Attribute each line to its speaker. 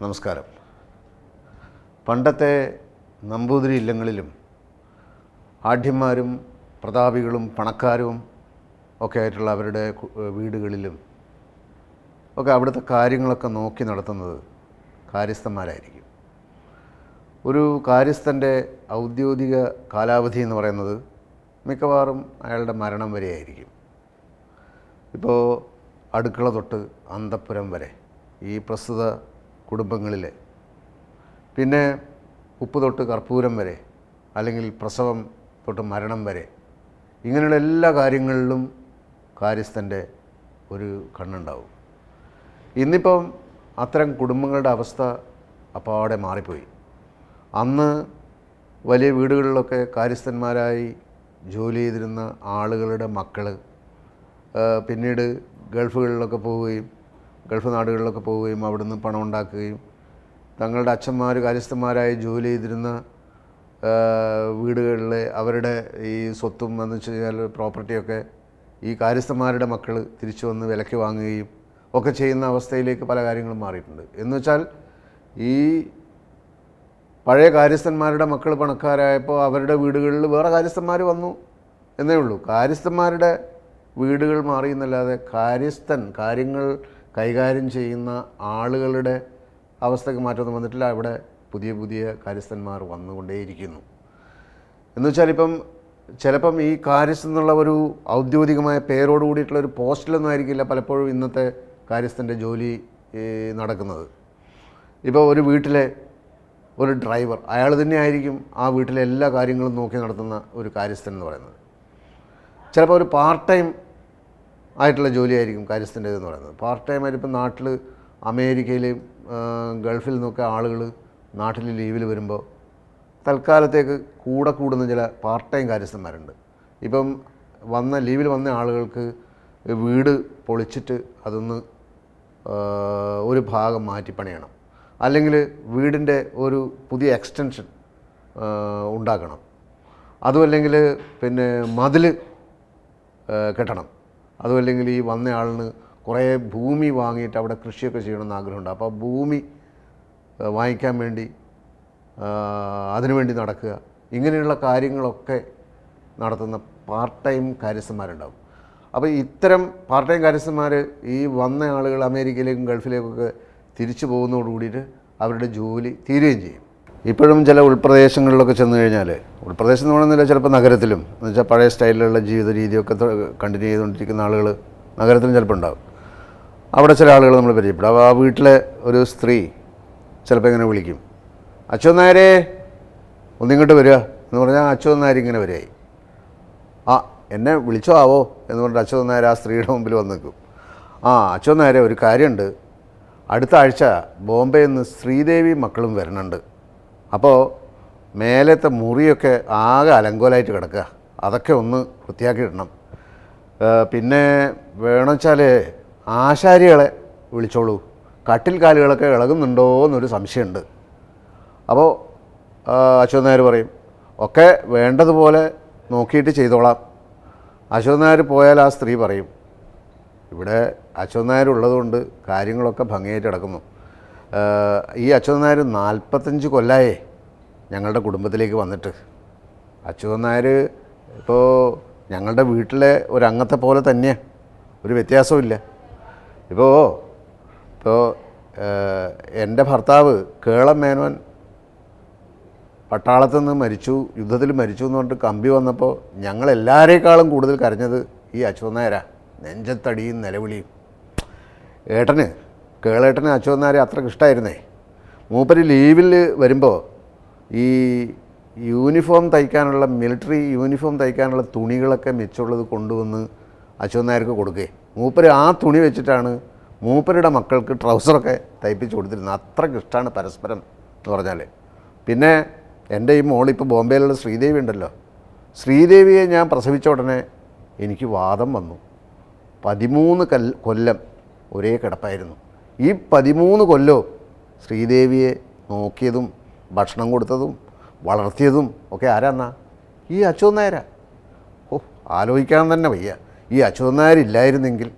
Speaker 1: നമസ്കാരം. പണ്ടത്തെ നമ്പൂതിരി ഇല്ലങ്ങളിലും ആഢ്യന്മാരും പ്രതാപികളും പണക്കാരും ഒക്കെ ആയിട്ടുള്ള അവരുടെ വീടുകളിലും ഒക്കെ അവിടുത്തെ കാര്യങ്ങളൊക്കെ നോക്കി നടത്തുന്നത് കാര്യസ്ഥന്മാരായിരിക്കും. ഒരു കാര്യസ്ഥന്റെ ഔദ്യോഗിക കാലാവധി എന്ന് പറയുന്നത് മിക്കവാറും അയാളുടെ മരണം വരെയായിരിക്കും. ഇപ്പോൾ അടുക്കള തൊട്ട് അന്തപ്പുരം വരെ ഈ പ്രസ്തുത കുടുംബങ്ങളിലെ. പിന്നെ ഉപ്പ് തൊട്ട് കർപ്പൂരം വരെ അല്ലെങ്കിൽ പ്രസവം തൊട്ട് മരണം വരെ ഇങ്ങനെയുള്ള എല്ലാ കാര്യങ്ങളിലും കാര്യസ്ഥന്റെ ഒരു കണ്ണുണ്ടാവും. ഇന്നിപ്പം അത്തരം കുടുംബങ്ങളുടെ അവസ്ഥ അപ്പാടെ മാറിപ്പോയി. അന്ന് വലിയ വീടുകളിലൊക്കെ കാര്യസ്ഥന്മാരായി ജോലി ചെയ്തിരുന്ന ആളുകളുടെ മക്കൾ പിന്നീട് ഗൾഫുകളിലൊക്കെ പോവുകയും ഗൾഫ് നാടുകളിലൊക്കെ പോവുകയും അവിടുന്ന് പണം ഉണ്ടാക്കുകയും തങ്ങളുടെ അച്ഛന്മാർ കാര്യസ്ഥന്മാരായി ജോലി ചെയ്തിരുന്ന വീടുകളിൽ അവരുടെ ഈ സ്വത്തും എന്ന് വെച്ച് കഴിഞ്ഞാൽ പ്രോപ്പർട്ടിയൊക്കെ ഈ കാര്യസ്ഥന്മാരുടെ മക്കൾ തിരിച്ചു വന്ന് വിലയ്ക്ക് വാങ്ങുകയും ഒക്കെ ചെയ്യുന്ന അവസ്ഥയിലേക്ക് പല കാര്യങ്ങളും മാറിയിട്ടുണ്ട്. എന്ന് വെച്ചാൽ ഈ പഴയ കാര്യസ്ഥന്മാരുടെ മക്കൾ പണക്കാരായപ്പോൾ അവരുടെ വീടുകളിൽ വേറെ കാര്യസ്ഥന്മാർ വന്നു എന്നേ ഉള്ളൂ. കാര്യസ്ഥന്മാരുടെ വീടുകൾ മാറി എന്നല്ലാതെ കാര്യസ്ഥൻ കാര്യങ്ങൾ കൈകാര്യം ചെയ്യുന്ന ആളുകളുടെ അവസ്ഥയ്ക്ക് മാറ്റമൊന്നും വന്നിട്ടില്ല. അവിടെ പുതിയ പുതിയ കാര്യസ്ഥന്മാർ വന്നുകൊണ്ടേയിരിക്കുന്നു. എന്ന് വെച്ചാൽ ഇപ്പം ചിലപ്പം ഈ കാര്യസ്ഥൻ എന്നുള്ള ഒരു ഔദ്യോഗികമായ പേരോട് കൂടിയിട്ടുള്ള ഒരു പോസ്റ്റിലൊന്നും ആയിരിക്കില്ല പലപ്പോഴും ഇന്നത്തെ കാര്യസ്ഥന്റെ ജോലി നടക്കുന്നത്. ഇപ്പോൾ ഒരു വീട്ടിലെ ഒരു ഡ്രൈവർ അയാൾ തന്നെയായിരിക്കും ആ വീട്ടിലെ എല്ലാ കാര്യങ്ങളും നോക്കി നടത്തുന്ന ഒരു കാര്യസ്ഥൻ എന്ന് പറയുന്നത്. ചിലപ്പോൾ ഒരു പാർട്ട് ടൈം ആയിട്ടുള്ള ജോലിയായിരിക്കും കാര്യസ്ഥന്റെ എന്ന് പറയുന്നത്. പാർട്ട് ടൈം ആയിട്ട് ഇപ്പം നാട്ടിൽ അമേരിക്കയിലെയും ഗൾഫിൽ നിന്നൊക്കെ ആളുകൾ നാട്ടിൽ ലീവിൽ വരുമ്പോൾ തൽക്കാലത്തേക്ക് കൂടെ കൂടുന്ന ചില പാർട്ട് ടൈം കാര്യസ്ഥന്മാരുണ്ട്. ഇപ്പം വന്ന ലീവിൽ വന്ന ആളുകൾക്ക് വീട് പൊളിച്ചിട്ട് അതൊന്ന് ഒരു ഭാഗം മാറ്റി പണിയണം. അല്ലെങ്കിൽ വീടിന്റെ ഒരു പുതിയ എക്സ്റ്റൻഷൻ ഉണ്ടാക്കണം. അതുമല്ലെങ്കിൽ പിന്നെ മതിൽ കെട്ടണം. അതുമല്ലെങ്കിൽ ഈ വന്ന ആളിന് കുറേ ഭൂമി വാങ്ങിയിട്ട് അവിടെ കൃഷിയൊക്കെ ചെയ്യണമെന്ന് ആഗ്രഹമുണ്ട്. അപ്പോൾ ഭൂമി വാങ്ങിക്കാൻ വേണ്ടി അതിനുവേണ്ടി നടക്കുക. ഇങ്ങനെയുള്ള കാര്യങ്ങളൊക്കെ നടത്തുന്ന പാർട്ട് ടൈം കാര്യസ്ഥന്മാരുണ്ടാവും. അപ്പോൾ ഇത്തരം പാർട്ട് ടൈം കാര്യസ്ഥന്മാർ ഈ വന്ന ആളുകൾ അമേരിക്കയിലേക്കും ഗൾഫിലേക്കൊക്കെ തിരിച്ചു പോകുന്നതോട് കൂടിയിട്ട് അവരുടെ ജോലി തീരുകയും ചെയ്യും. ഇപ്പോഴും ചില ഉൾപ്രദേശങ്ങളിലൊക്കെ ചെന്ന് കഴിഞ്ഞാൽ ഉൾപ്രദേശം എന്ന് പറയുന്നില്ല ചിലപ്പോൾ നഗരത്തിലും. എന്ന് വെച്ചാൽ പഴയ സ്റ്റൈലിലുള്ള ജീവിത രീതിയൊക്കെ കണ്ടിന്യൂ ചെയ്തുകൊണ്ടിരിക്കുന്ന ആളുകൾ നഗരത്തിലും ചിലപ്പോൾ ഉണ്ടാകും അവിടെ ചില ആളുകൾ നമ്മൾ പരിചയപ്പെടും. അപ്പോൾ ആ വീട്ടിലെ ഒരു സ്ത്രീ ചിലപ്പോൾ ഇങ്ങനെ വിളിക്കും. അച്ഛൻ നായരെ ഒന്നിങ്ങോട്ട് വരിക. എന്ന് പറഞ്ഞാൽ അച്ഛൻ നായർ ഇങ്ങനെ വരികയായി. ആ എന്നെ വിളിച്ചോ ആവോ? എന്ന് പറഞ്ഞിട്ട് അച്ഛൻ നായർ ആ സ്ത്രീയുടെ മുമ്പിൽ വന്ന് നിൽക്കും. ആ അച്ഛൻ നായരെ ഒരു കാര്യമുണ്ട്. അടുത്ത ആഴ്ച ബോംബെയിൽ നിന്ന് ശ്രീദേവി മക്കളും വരുന്നുണ്ട് അപ്പോൾ മേലത്തെ മുറിയൊക്കെ ആകെ അലങ്കോലായിട്ട് കിടക്കുക. അതൊക്കെ ഒന്ന് വൃത്തിയാക്കി ഇടണം പിന്നെ വേണമെച്ചാൽ ആശാരികളെ വിളിച്ചോളൂ. കട്ടിൽ കാലുകളൊക്കെ ഇളകുന്നുണ്ടോ എന്നൊരു സംശയമുണ്ട് അപ്പോൾ അശ്വത് നായർ പറയും ഒക്കെ വേണ്ടതുപോലെ നോക്കിയിട്ട് ചെയ്തോളാം. അശ്വത് നായർ പോയാൽ ആ സ്ത്രീ പറയും ഇവിടെ അശ്വത് നായർ ഉള്ളതുകൊണ്ട് കാര്യങ്ങളൊക്കെ ഭംഗിയായിട്ട് കിടക്കുന്നു ഈ അശ്വത് നായർ നാൽപ്പത്തഞ്ച് കൊല്ലായേ. ഞങ്ങളുടെ കുടുംബത്തിലേക്ക് വന്നിട്ട്. അച്യുതൻ നായർ ഇപ്പോൾ ഞങ്ങളുടെ വീട്ടിലെ ഒരു അംഗത്തെ പോലെ തന്നെയാണ് ഒരു വ്യത്യാസമില്ല ഇപ്പോൾ ഇപ്പോൾ എന്റെ ഭർത്താവ് കേളം മേനോൻ പട്ടാളത്തിൽ നിന്ന് മരിച്ചു യുദ്ധത്തിൽ മരിച്ചു എന്ന് പറഞ്ഞിട്ട് കമ്പി വന്നപ്പോൾ ഞങ്ങളെല്ലാവരേക്കാളും കൂടുതൽ കരഞ്ഞത് ഈ അച്യുതൻ നായരാ. നെഞ്ചത്തടിയും നിലവിളിയും. ഏട്ടന് കേളേട്ടന് അച്യുതൻ നായരെ അത്രയ്ക്ക് ഇഷ്ടമായിരുന്നേ മൂപ്പര് ലീവിൽ വരുമ്പോൾ ഈ യൂണിഫോം തയ്ക്കാനുള്ള മിലിറ്ററി യൂണിഫോം തയ്ക്കാനുള്ള തുണികളൊക്കെ മിച്ചമുള്ളത് കൊണ്ടുവന്ന് അച്യുതൻ നായർക്ക് മൂപ്പർ മൂപ്പര് ആ തുണി വെച്ചിട്ടാണ് മൂപ്പരുടെ മക്കൾക്ക് ട്രൗസറൊക്കെ തയ്പ്പിച്ച് കൊടുത്തിരുന്നത്. അത്രയ്ക്ക് ഇഷ്ടമാണ് പരസ്പരം എന്ന് പറഞ്ഞാൽ പിന്നെ എന്റെ ഈ മോളിപ്പോൾ ബോംബെയിലുള്ള ശ്രീദേവി ഉണ്ടല്ലോ. ശ്രീദേവിയെ ഞാൻ പ്രസവിച്ച ഉടനെ എനിക്ക് വാദം വന്നു. പതിമൂന്ന് കൽ കൊല്ലം ഒരേ കിടപ്പായിരുന്നു. ഈ പതിമൂന്ന് കൊല്ലവും ശ്രീദേവിയെ നോക്കിയതും ഭക്ഷണം കൊടുത്തതും വളർത്തിയതും ഒക്കെ ആരാന്നാ? ഈ അച്യുതൻ നായരാ. ഓ ആലോചിക്കാൻ തന്നെ വയ്യ. ഈ അച്യുതൻ നായർ ഇല്ലായിരുന്നെങ്കിൽ